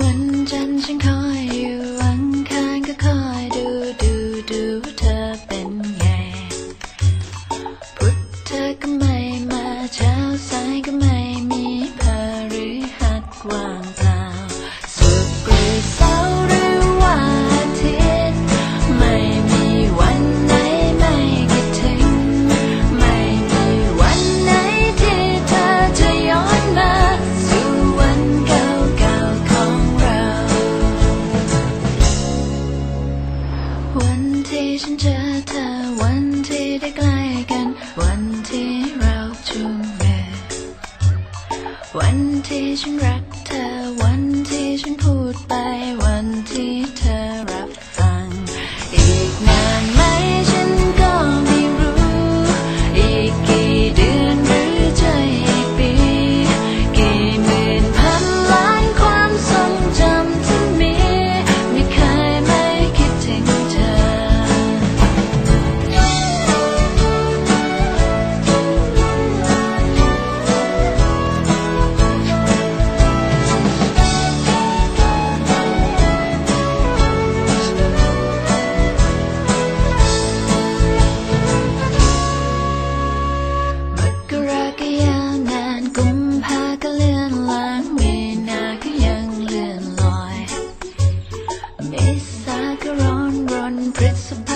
วันจันทร์ฉันขอ วันที่ฉันรักเธอ วันที่ฉันพูดไป It's a.